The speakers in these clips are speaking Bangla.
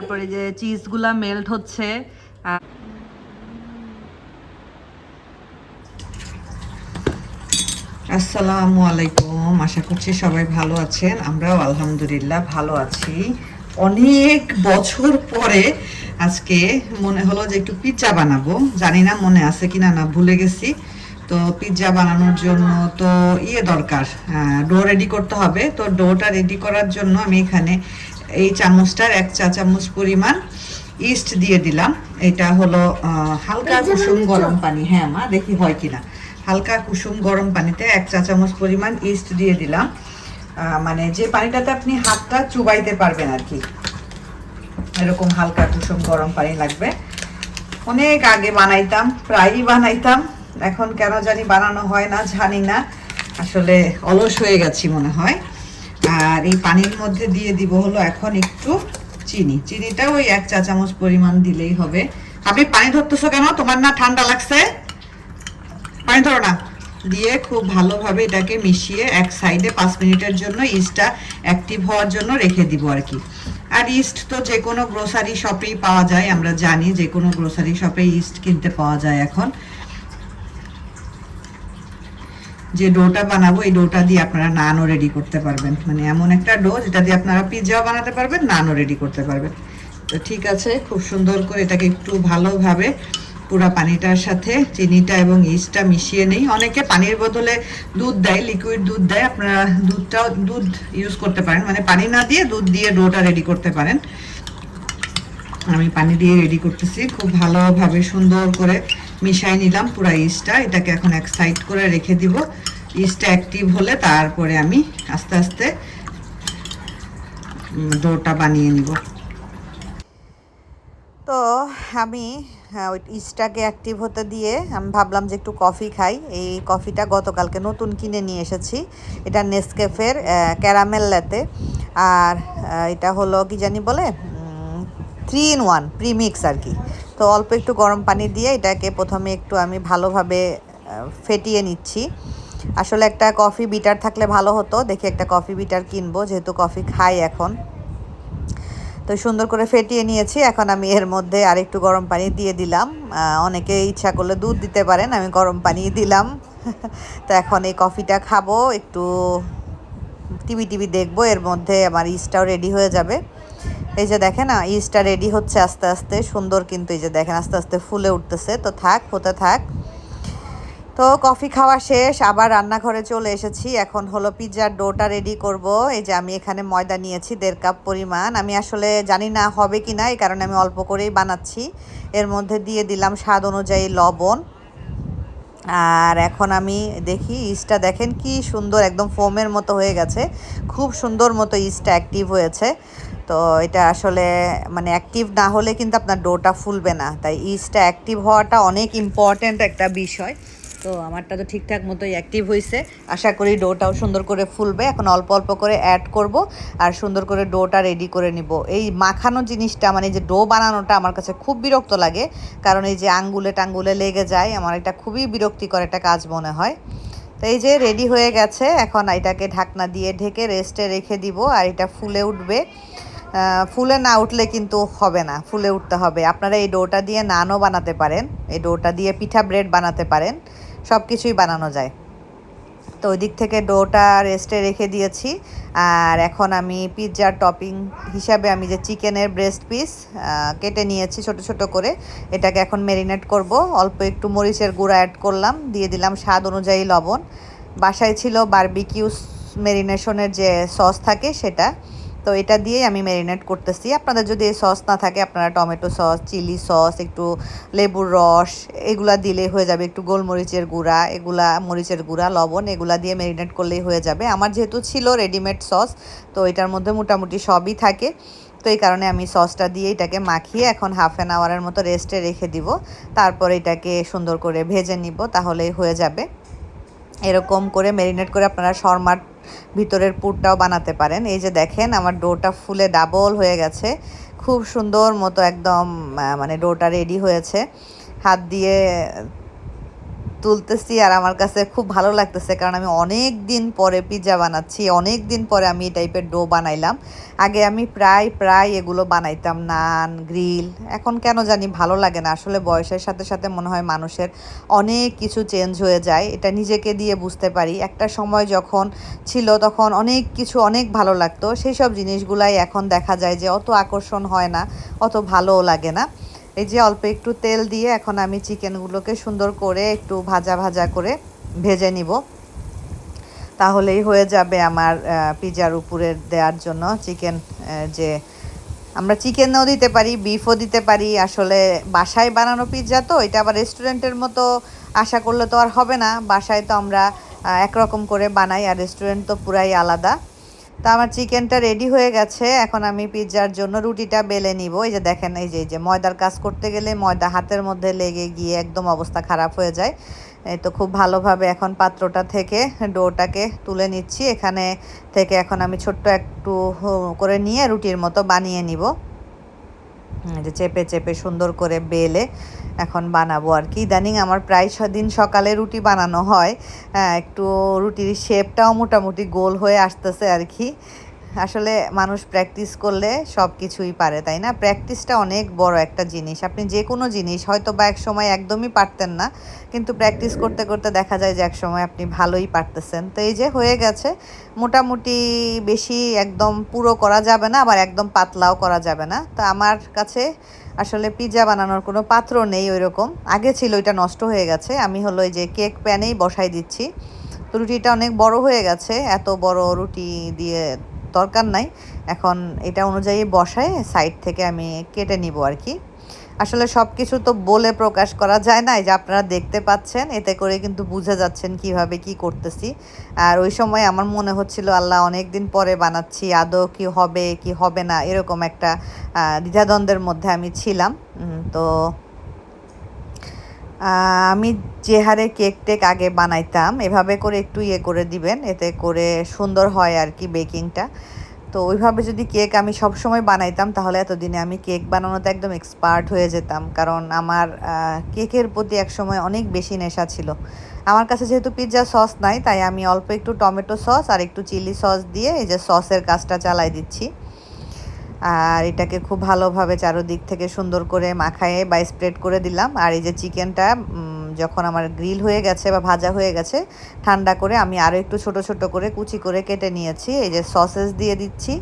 তারপরে যে চিজগুলা মেল্ট হচ্ছে আসসালামু আলাইকুম। আশা করছি সবাই ভালো আছেন। আমরাও আলহামদুলিল্লাহ ভালো আছি। অনেক বছর পরে আজকে মনে হলো যে একটু পিৎজা বানাবো। জানি না মনে আছে কিনা না, ভুলে গেছি। তো পিৎজা বানানোর জন্য তো ইয়ে দরকার ডো রেডি করতে হবে। তো ডোটা রেডি করার জন্য আমি এখানে এই চামচটার এক চা চামচ পরিমাণ ইস্ট দিয়ে দিলাম। এটা হলো হালকা কুসুম গরম পানি। হ্যাঁ মা দেখি হয় কিনা। হালকা কুসুম গরম পানিতে এক চা চামচ পরিমাণ ইস্ট দিয়ে দিলাম। মানে যে পানিটাতে আপনি হাতটা চুবাইতে পারবেন আর কি। এরকম হালকা কুসুম গরম পানি লাগবে। অনেক আগে বানাইতাম প্রায়ই বানাইতাম। এখন কেন জানি বানানো হয় না জানি না। আসলে অলস হয়ে গেছি মনে হয়। আর এই পানির মধ্যে দিয়ে দিব হলো এখন একটু চিনি। চিনিটা ওই এক চা চামচ পরিমাণ দিলেই হবে। আপনি পানি ধরতেছো কেন? তোমার না ঠান্ডা লাগছে? পানি ধরো না। দিয়ে খুব ভালোভাবে এটাকে মিশিয়ে এক সাইডে পাঁচ মিনিটের জন্য ইস্টটা অ্যাক্টিভ হওয়ার জন্য রেখে দিব আর কি। আর ইস্ট তো যে কোনো গ্রোসারি শপেই পাওয়া যায়, আমরা জানি যে কোনো গ্রোসারি শপে ইস্ট কিনতে পাওয়া যায় এখন। যে ডোটা বানাবো, এই ডোটা দিয়ে আপনারা নানও রেডি করতে পারবেন। মানে এমন একটা ডো যেটা দিয়ে আপনারা পিৎজাও বানাতে পারবেন, নানও রেডি করতে পারবেন। তো ঠিক আছে, খুব সুন্দর করে এটাকে একটু ভালোভাবে পুরো পানিটার সাথে চিনিটা এবং ইস্টটা মিশিয়ে নেই। অনেকে পানির বদলে দুধ দেয় লিকুইড দুধ দেয়, আপনারা দুধটাও, দুধ ইউজ করতে পারেন। মানে পানি না দিয়ে দুধ দিয়ে ডোটা রেডি করতে পারেন। আমি পানি দিয়ে রেডি করতেছি, খুব ভালোভাবে সুন্দর করে মিশাই নিলাম পুরো ইস্টটা। এটাকে এখন এক সাইড করে রেখে দিব। ইস্টটা অ্যাক্টিভ হলে তারপরে আমি আস্তে আস্তে ডোটা বানিয়ে নিব। তো আমি হ্যাঁ, ওই ইস্টটাকে অ্যাক্টিভ হতে দিয়ে আমি ভাবলাম যে একটু কফি খাই। এই কফিটা গতকালকে নতুন কিনে নিয়ে এসেছি। এটা নেসকেফের ক্যারামেল ল্যাতে আর এটা হলো কি জানি বলে? থ্রি ইন ওয়ান প্রিমিক্স আর কি। তো অল্প একটু গরম পানি দিয়ে এটাকে প্রথমে একটু আমি ভালোভাবে ফেটিয়ে নিচ্ছি। আসলে একটা কফি বিটার থাকলে ভালো হতো। দেখি একটা কফি বিটার কিনবো, যেহেতু কফি খাই এখন। তো সুন্দর করে ফেটিয়ে নিয়েছি। এখন আমি এর মধ্যে আরেকটু গরম পানি দিয়ে দিলাম। অনেকে ইচ্ছা করলে দুধ দিতে পারেন, আমি গরম পানি দিলাম। তো এখন এই কফিটা খাব, একটু টিভি টিভি দেখব, এর মধ্যে আমার ইস্টটাও রেডি হয়ে যাবে। এই যে দেখেন না ইস্টটা রেডি হচ্ছে আস্তে আস্তে, সুন্দর কিন্তু এই যে দেখেন, আস্তে আস্তে ফুলে উঠতেছে। তো থাক, হতে থাক। তো কফি খাওয়া শেষ, আবার রান্নাঘরে চলে এসেছি। এখন হলো পিৎজার ডোটা রেডি করব। এই যে আমি এখানে ময়দা নিয়েছি, দেড় কাপ পরিমাণ। আমি আসলে জানি না হবে কি না এই কারণে আমি অল্প করেই বানাচ্ছি। এর মধ্যে দিয়ে দিলাম স্বাদ অনুযায়ী লবণ। আর এখন আমি দেখি ইস্টটা দেখেন কি সুন্দর, একদম ফোমের মতো হয়ে গেছে। খুব সুন্দর মতো ইস্টটা অ্যাক্টিভ হয়েছে। তো এটা আসলে মানে অ্যাক্টিভ না হলে কিন্তু আপনার ডোটা ফুলবে না। তাই ইস্টটা অ্যাক্টিভ হওয়াটা অনেক ইম্পর্ট্যান্ট একটা বিষয়। তো আমারটা তো ঠিকঠাক মতোই অ্যাক্টিভ হয়েছে আশা করি ডোটাও সুন্দর করে ফুলবে। এখন অল্প অল্প করে অ্যাড করব আর সুন্দর করে ডোটা রেডি করে নিব। এই মাখানো জিনিসটা মানে যে ডো বানানোটা আমার কাছে খুব বিরক্ত লাগে। কারণ এই যে আঙ্গুলে টাঙ্গুলে লেগে যায়, আমার এটা খুবই বিরক্তিকর একটা কাজ মনে হয়। তো এই যে রেডি হয়ে গেছে। এখন এটাকে ঢাকনা দিয়ে ঢেকে রেস্টে রেখে দিব আর এটা ফুলে উঠবে। ফুলে না উঠলে কিন্তু হবে না, ফুলে উঠতে হবে। আপনারা এই ডোটা দিয়ে নানও বানাতে পারেন, এই ডোটা দিয়ে পিঠা ব্রেড বানাতে পারেন সব কিছুই বানানো যায়। তো ওই দিক থেকে ডোটা রেস্টে রেখে দিয়েছি, আর এখন আমি পিৎজার টপিং হিসাবে আমি যে চিকেনের ব্রেস্ট পিস কেটে নিয়েছি ছোট ছোট করে, এটাকে এখন মেরিনেট করব। অল্প একটু মরিচের গুঁড়া অ্যাড করলাম, দিয়ে দিলাম স্বাদ অনুযায়ী লবণ। বাসায় ছিল বারবিকিউ মেরিনেশনের যে সস থাকে সেটা তো এটা দিয়েই আমি ম্যারিনেট করতেছি। আপনাদের যদি সস না থাকে, আপনারা টমেটো সস চিলি সস একটু লেবুর রস, এগুলা দিলেই হয়ে যাবে। একটু গোলমরিচের গুঁড়া, এগুলা মরিচের গুঁড়া, লবণ, এগুলা দিয়ে ম্যারিনেট করলেই হয়ে যাবে। আমার যেহেতু ছিল রেডিমেড সস তো এটার মধ্যে মোটামুটি সবই থাকে। তো এই কারণে আমি সসটা দিয়ে এটাকে মাখিয়ে এখন হাফ অ্যান আওয়ারের মতো রেস্টে রেখে দিব। তারপর এটাকে সুন্দর করে ভেজে নিব, তাহলেই হয়ে যাবে। এরকম করে মেরিনেট করে আপনারা শর্মার ভিতরের পুরটাও বানাতে পারেন। এই যে দেখেন, আমার ডোটা ফুলে ডাবল হয়ে গেছে। খুব সুন্দর মতো একদম মানে ডোটা রেডি হয়েছে। হাত দিয়ে তুলতেছি আর আমার কাছে খুব ভালো লাগতেছে কারণ আমি অনেক দিন পরে পিৎজা বানাচ্ছি, অনেক দিন পরে আমি এই টাইপের ডো বানাইলাম। আগে আমি প্রায় প্রায় এগুলো বানাইতাম, নান গ্রিল এখন কেন জানি ভালো লাগে না। আসলে বয়সের সাথে সাথে মনে হয় মানুষের অনেক কিছু চেঞ্জ হয়ে যায়, এটা নিজেকে দিয়ে বুঝতে পারি। একটা সময় যখন ছিল তখন অনেক কিছু অনেক ভালো লাগতো, সেই সব জিনিসগুলাই এখন দেখা যায় যে অত আকর্ষণ হয় না, অত ভালোও লাগে না। এই যে অল্প একটু তেল দিয়ে এখন আমি চিকেনগুলোকে সুন্দর করে একটু ভাজা ভাজা করে ভেজে নিব। তাহলেই হয়ে যাবে আমার পিজার উপরে দেওয়ার জন্য চিকেন যে আমরা চিকেনও দিতে পারি বিফও দিতে পারি। আসলে বাসায় বানানো পিৎজা তো, এটা আবার রেস্টুরেন্টের মতো আশা করলে তো আর হবে না। বাসায় তো আমরা একরকম করে বানাই, আর রেস্টুরেন্ট তো পুরাই আলাদা। তো আমার চিকেনটা রেডি হয়ে গেছে। এখন আমি পিৎজার জন্য রুটিটা বেলে নিব। এই যে দেখেন, এই যে এই যে ময়দার কাজ করতে গেলে ময়দা হাতের মধ্যে লেগে গিয়ে একদম অবস্থা খারাপ হয়ে যায়। এই তো খুব ভালোভাবে এখন পাত্রটা থেকে ডোটাকে তুলে নিচ্ছি। এখানে থেকে এখন আমি ছোট্ট একটু করে নিয়ে রুটির মতো বানিয়ে নিব। যে চেপে চেপে সুন্দর করে বেলে এখন বানাবো আর কি। ইদানিং আমার প্রায় দিন সকালে রুটি বানানো হয়। হ্যাঁ, একটু রুটির শেপটাও মোটামুটি গোল হয়ে আসতেছে আর কি। আসলে মানুষ প্র্যাকটিস করলে সব কিছুই পারে, তাই না? প্র্যাকটিসটা অনেক বড় একটা জিনিস। আপনি যে কোনো জিনিস, হয়তো বা এক সময় একদমই পারতেন না, কিন্তু প্র্যাকটিস করতে করতে দেখা যায় যে এক সময় আপনি ভালোই পারতেছেন। তো এই যে হয়ে গেছে, মোটামুটি বেশি একদম পুরো করা যাবে না, আবার একদম পাতলাও করা যাবে না। তো আমার কাছে আসলে পিৎজা বানানোর কোনো পাত্র নেই ওই রকম আগে ছিল এটা নষ্ট হয়ে গেছে। আমি হলো এই যে কেক প্যানেই বসাই দিচ্ছি। তো রুটিটা অনেক বড় হয়ে গেছে, এত বড় রুটি দিয়ে দরকার নাই। এখন এটা অনুযায়ী বসায় সাইড থেকে আমি কেটে নিব আর কি। আসলে সব কিছু তো বলে প্রকাশ করা যায় না যে আপনারা দেখতে পাচ্ছেন, এতে করে কিন্তু বুঝে যাচ্ছেন কীভাবে কি করতেছি। আর ওই সময় আমার মনে হচ্ছিল, আল্লাহ অনেক দিন পরে বানাচ্ছি, আদৌ কি হবে কি হবে না, এরকম একটা দ্বিধাদ্বন্দ্বের মধ্যে আমি ছিলাম। তো আমি যে হারে কেক টেক আগে বানাইতাম, এভাবে করে একটু ইয়ে করে দিবেন, এতে করে সুন্দর হয় আর কি বেকিংটা। তো ওইভাবে যদি কেক আমি সব সময় বানাইতাম, তাহলে এতদিনে আমি কেক বানানোতে একদম এক্সপার্ট হয়ে যেতাম। কারণ আমার কেকের প্রতি এক সময় অনেক বেশি নেশা ছিল। আমার কাছে যেহেতু পিৎজা সস নাই, তাই আমি অল্প একটু টমেটো সস আর একটু চিলি সস দিয়ে এই যে সসের কাজটা চালাই দিচ্ছি। আর এটাকে খুব ভালোভাবে চারোদিক থেকে সুন্দর করে মাখায়ে বা স্প্রেড করে দিলাম। আর এই যে চিকেনটা যখন আমার গ্রিল হয়ে গেছে বা ভাজা হয়ে গেছে, ঠান্ডা করে আমি আরও একটু ছোট ছোট করে কুচি করে কেটে নিয়েছি। এই যে সসেস দিয়ে দিচ্ছি।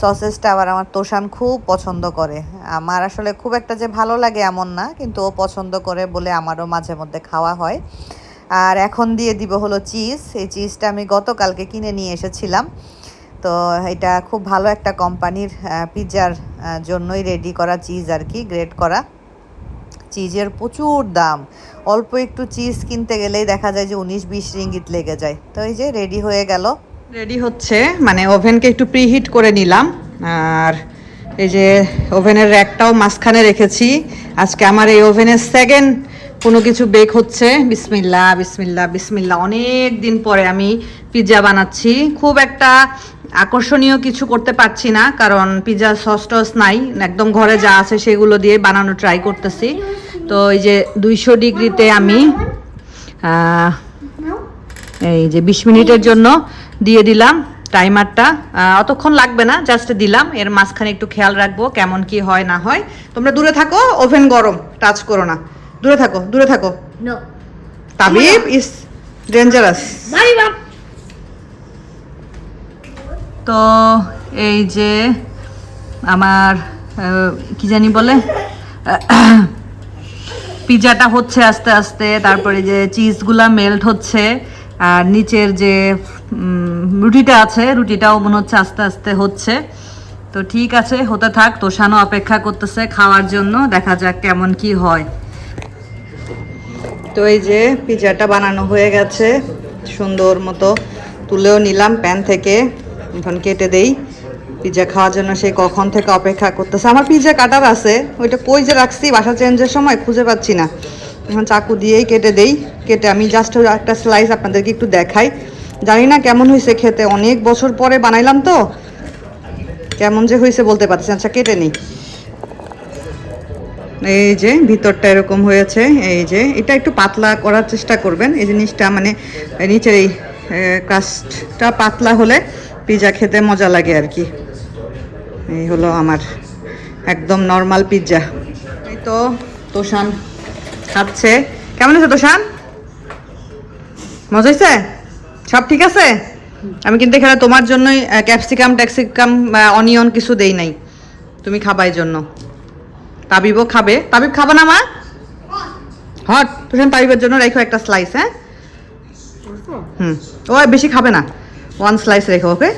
সসেসটা আবার আমার তোষান খুব পছন্দ করে। আমার আসলে খুব একটা যে ভালো লাগে এমন না, কিন্তু ও পছন্দ করে বলে আমারও মাঝে মধ্যে খাওয়া হয়। আর এখন দিয়ে দিব হলো চিজ এই চিজটা আমি গতকালকে কিনে নিয়ে এসেছিলাম। তো এটা খুব ভালো একটা কোম্পানির পিৎজার জন্যই রেডি করা চিজ আর কি গ্রেড করা। চিজের প্রচুর দাম। অল্প একটু চিজ কিনতে গেলেই দেখা যায় যে উনিশ বিশ রিঙ্গিত লেগে যায়। তো এই যে রেডি হয়ে গেল। রেডি হচ্ছে মানে ওভেনকে একটু প্রিহিট করে নিলাম। আর এই যে ওভেনের র্যাকটাও মাঝখানে রেখেছি। আজকে আমার এই ওভেনের সেকেন্ড কোনো কিছু বেক হচ্ছে। বিসমিল্লা বিসমিল্লা বিসমিল্লা অনেক দিন পরে আমি পিৎজা বানাচ্ছি। খুব একটা আকর্ষণীয় কিছু করতে পারছি না কারণ পিৎজা সস টস নাই একদম ঘরে যা আছে সেগুলো দিয়ে বানানো ট্রাই করতেছি। তো এই যে দুইশো ডিগ্রিতে আমি এই যে বিশ মিনিটের জন্য দিয়ে দিলাম টাইমারটা। অতক্ষণ লাগবে না জাস্ট দিলাম। এর মাঝখানে একটু খেয়াল রাখব কেমন কি হয় না হয়। তোমরা দূরে থাকো ওভেন গরম টাচ করো না। দূরে থাকো দূরে থাকো. Tabib is dangerous. তো এই যে আমার কি জানি বলে পিজাটা হচ্ছে আস্তে আস্তে, তারপরে যে চিজগুলা মেল্ট হচ্ছে, আর নিচের যে রুটিটা আছে, রুটিটাও মনে হচ্ছে আস্তে আস্তে হচ্ছে। তো ঠিক আছে, হতে থাক তোষানো অপেক্ষা করতেছে খাওয়ার জন্য, দেখা যাক কেমন কি হয়। তো এই যে পিজাটা বানানো হয়ে গেছে, সুন্দর মতো তুলেও নিলাম প্যান থেকে। এখন কেটে দেই। পিজা খাওয়ার জন্য সে কখন থেকে অপেক্ষা করতেছে। আমার পিজা কাটার আছে, ওইটা কই যে রাখছি, বাসা চেঞ্জের সময় খুঁজে পাচ্ছি না। এখন চাকু দিয়েই কেটে দেই। কেটে আমি জাস্ট একটা স্লাইস আপনাদেরকে একটু দেখাই। জানি না কেমন হয়েছে খেতে, অনেক বছর পরে বানাইলাম তো। কেমন যে হয়েছে বলতে পারছি। আচ্ছা কেটে নিই। এই যে ভিতরটা এরকম হয়েছে, এই যে এটা একটু পাতলা করার চেষ্টা করবেন। এই জিনিসটা মানে নিচের এই কাস্টটা পাতলা হলে পিৎজা খেতে মজা লাগে আর কি। এই হলো আমার একদম নর্মাল পিৎজা এই তো তোষান খাচ্ছে। কেমন আছে তোষান? মজা হয়েছে? সব ঠিক আছে? আমি কিন্তু এখানে তোমার জন্যই ক্যাপসিকাম ট্যাক্সিকাম অনিয়ন কিছু দেই নাই। তুমি খাবাই জন্য। তাবিবও খাবে। তাবিব খাবে না মা? হট। তুষান তাবিবের জন্য রেখো একটা স্লাইস হ্যাঁ? হুম। ও বেশি খাবে না। ওয়ান স্লাইস রেখো ওকে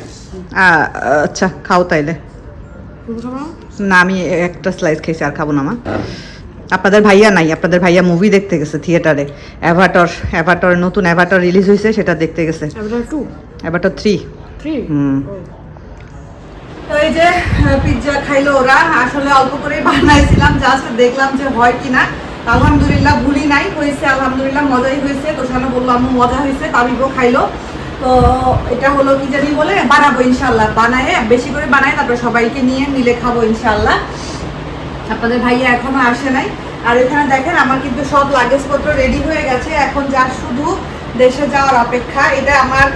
আচ্ছা খাও তাইলে। না আমি একটা স্লাইস খেয়েছি আর খাব না মা। আপনাদের ভাইয়া নাই আপনাদের ভাইয়া মুভি দেখতে গেছে থিয়েটারে অ্যাভাটর অ্যাভাটর নতুন অ্যাভাটর রিলিজ হয়েছে সেটা দেখতে গেছে। Avatar three hmm. তো এই যে পিৎজা খাইলো ওরা আসলে অল্প করে বানাইছিলাম জাস্ট দেখলাম যে হয় কিনা। আলহামদুলিল্লাহ ভুলি নাই হয়েছে আলহামদুলিল্লাহ মজাই হয়েছে। তোষানো বললাম মজা হয়েছে তাবিবও খাইলো। তো এটা হলো কি জানি বলে বানাবো ইনশাল্লাহ বানায়, বেশি করে বানায় তারপর সবাইকে নিয়ে মিলে খাব ইনশাল্লাহ আপনাদের ভাইয়া এখনও আসে নাই। আর এখানে দেখেন আমার কিন্তু সব লাগেজপত্র রেডি হয়ে গেছে। এখন যা শুধু দেশে যাওয়ার অপেক্ষা, এটা আমার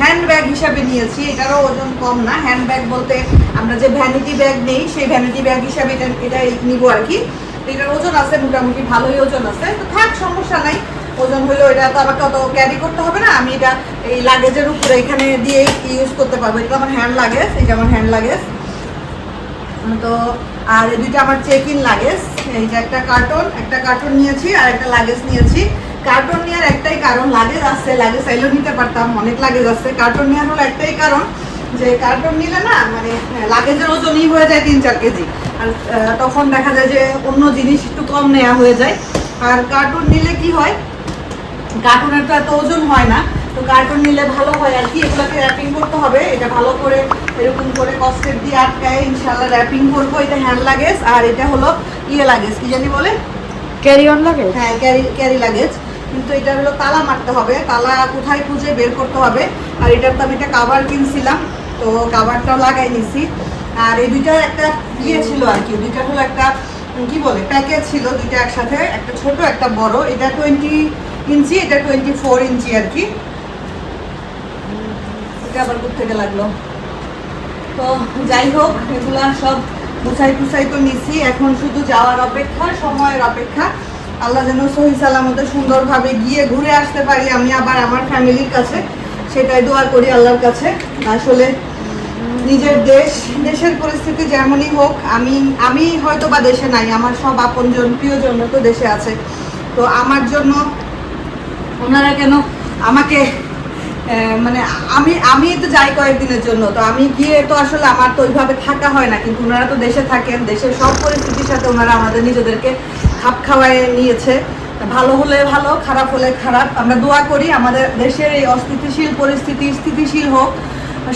হ্যান্ড ব্যাগ হিসাবে নিয়েছি। এটারও ওজন কম না। হ্যান্ড ব্যাগ বলতে আমরা যে ভ্যানিটি ব্যাগ নেই, সেই ভ্যানিটি ব্যাগ হিসাবে এটা এটা নিব আর কি। এটার ওজন আছে, মোটামুটি ভালোই ওজন আছে। তো থাক, সমস্যা নাই। ওজন হলেও এটা তো আমাকে অত ক্যারি করতে হবে না। আমি এটা এই লাগেজের উপরে এখানে দিয়ে ইউজ করতে পারব। এটা আমার হ্যান্ড লাগেজ এই আমার হ্যান্ড লাগেজ তো, আর এই দুইটা আমার চেক ইন লাগেজ এই যে একটা কার্টন একটা কার্টন নিয়েছি আর একটা লাগেজ নিয়েছি। কার্টন নেওয়ার একটাই কারণ লাগেজ আসছে লাগেজ চাইলেও নিতে পারতাম, অনেক লাগেজ আসছে কার্টন নেওয়ার হলো একটাই কারণ, যে কার্টন নিলে না মানে লাগেজের ওজনই হয়ে যায় তিন, চার কেজি। আর তখন দেখা যায় যে অন্য জিনিস একটু কম নেওয়া হয়ে যায়। আর কার্টুন নিলে কি হয় কার্টুনের তো এত ওজন হয় না তো কার্টুন নিলে ভালো হয় আর কি। এগুলোকে র্যাপিং করতে হবে এটা ভালো করে এরকম করে কস্টেপ দিয়ে আটকায় ইনশাল্লাহ র্যাপিং করব। এটা হ্যান্ড লাগেজ আর এটা হলো ইয়ে লাগেজ কি জানি বলে? ক্যারি অন লাগেজ হ্যাঁ ক্যারি ক্যারি লাগেজ কিন্তু এটা হলো তালা মারতে হবে তালা কোথায় খুঁজে বের করতে হবে। আর এটার তো আমি একটা কাভার কিনছিলাম তো কাভারটাও লাগাই নিছি। আর এই দুইটার একটা ইয়ে ছিল আর কি দুইটা হলো একটা কি বলে প্যাকেজ ছিল দুইটা একসাথে একটা ছোট একটা বড়। এটা টোয়েন্টি ইঞ্চি, এটা টোয়েন্টি ফোর ইঞ্চি আর কি। এটা আবার থেকে লাগল? তো যাই হোক, এগুলা সব গুছাই টুছাই তো নিছি। এখন শুধু যাওয়ার অপেক্ষা, সময়ের অপেক্ষা। আল্লাহ যেন সহি সালামতে সুন্দরভাবে গিয়ে ঘুরে আসতে পারি, আমি আবার আমার ফ্যামিলির কাছে। সেটাই দোয়া করি আল্লাহর কাছে। আসলে নিজের দেশ, দেশের পরিস্থিতি যেমনই হোক, আমি আমি হয়তো বা দেশে নাই, আমার সব আপনজন, প্রিয়জন তো দেশে আছে। তো আমার জন্য ওনারা কেন আমাকে মানে আমি আমি তো যাই কয়েকদিনের জন্য, তো আমি গিয়ে তো আসলে আমার তো ওইভাবে থাকা হয় না, কিন্তু ওনারা তো দেশে থাকেন, দেশের সব পরিস্থিতির সাথে ওনারা আমাদের নিজেদেরকে খাপ খাওয়ায় নিয়েছে। ভালো হলে ভালো, খারাপ হলে খারাপ, আমরা দোয়া করি আমাদের দেশের এই অস্থিতিশীল পরিস্থিতি, স্থিতিশীল হোক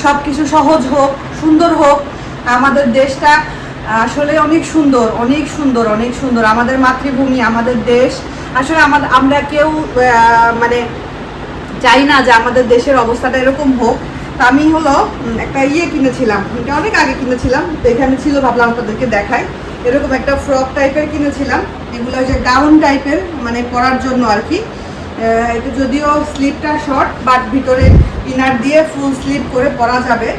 সব কিছু সহজ হোক, সুন্দর হোক, আমাদের দেশটা আসলে অনেক সুন্দর অনেক সুন্দর অনেক সুন্দর, আমাদের মাতৃভূমি, আমাদের দেশ আসলে আমাদের আমরা কেউ মানে চাই না যে আমাদের দেশের অবস্থাটা এরকম হোক। তা আমি হলো একটা ইয়ে কিনেছিলাম। এটা অনেক আগে কিনেছিলাম। তো এখানে ছিল, ভাবলাম আপনাদেরকে দেখাই। এরকম একটা ফ্রক টাইপের কিনেছিলাম। এগুলো যে গাউন টাইপের মানে পরার জন্য আর কি। এটা যদিও স্লিপটা শর্ট, বাট ভিতরে ইনার দিয়ে ফুল স্লিপ করে পরা যাবে।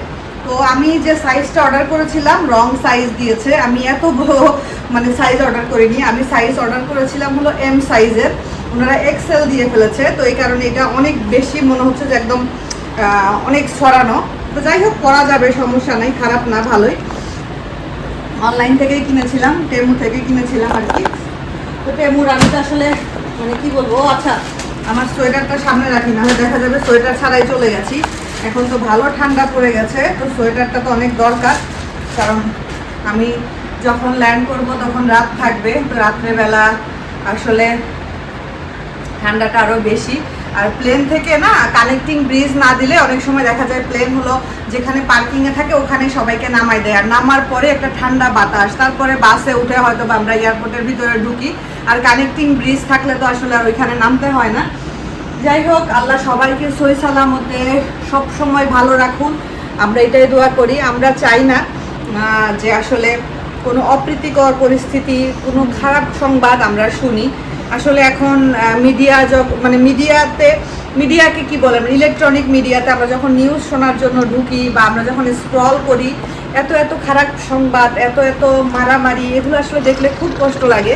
তো আমি যে সাইজটা অর্ডার করেছিলাম রং সাইজ দিয়েছে। আমি এত বড় মানে সাইজ অর্ডার করিনি। আমি সাইজ অর্ডার করেছিলাম হলো এম সাইজের ওনারা এক্সেল দিয়ে ফেলেছে। তো এই কারণে এটা অনেক বেশি মনে হচ্ছে যে একদম অনেক ছড়ানো। তো যাই হোক, করা যাবে, সমস্যা নাই, খারাপ না, ভালোই। অনলাইন থেকেই কিনেছিলাম টেমু থেকে কিনেছিলাম আর কি। তো টেমুর আমি তো আসলে মানে কি বলব আচ্ছা আমার সোয়েটারটা সামনে রাখি না দেখা যাবে সোয়েটার ছাড়াই চলে গেছি। এখন তো ভালো ঠান্ডা পড়ে গেছে, তো সোয়েটারটা তো অনেক দরকার। কারণ আমি যখন ল্যান্ড করব তখন রাত থাকবে, তো রাত্রেবেলা আসলে ঠান্ডাটা আরও বেশি। আর প্লেন থেকে না কানেক্টিং ব্রিজ না দিলে অনেক সময় দেখা যায় প্লেন হলো যেখানে পার্কিংয়ে থাকে, ওখানে সবাইকে নামাই দেয়। আর নামার পরে একটা ঠান্ডা বাতাস, তারপরে বাসে উঠে হয়তো বা আমরা এয়ারপোর্টের ভিতরে ঢুকি। আর কানেক্টিং ব্রিজ থাকলে তো আসলে আর ওইখানে নামতে হয় না। যাই হোক, আল্লাহ সবাইকে সই সালামতে সব সময় ভালো রাখুন। আমরা এটাই দোয়া করি। আমরা চাই না যে আসলে কোনো অপ্রীতিকর পরিস্থিতি, কোনো খারাপ সংবাদ আমরা শুনি। আসলে এখন মিডিয়া মানে মিডিয়াতে, মিডিয়াকে কি বলে ইলেকট্রনিক মিডিয়াতে আমরা যখন নিউজ শোনার জন্য ঢুকি বা আমরা যখন স্ক্রল করি, এত এত খারাপ সংবাদ, এত এত মারামারি, এগুলো আসলে দেখলে খুব কষ্ট লাগে।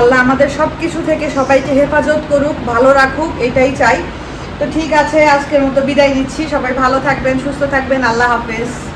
আল্লাহ আমাদের সব কিছু থেকে সবাইকে হেফাজত করুক, ভালো রাখুক, এটাই চাই। তো ঠিক আছে, আজকের মতো বিদায় নিচ্ছি। সবাই ভালো থাকবেন, সুস্থ থাকবেন। আল্লাহ হাফেজ।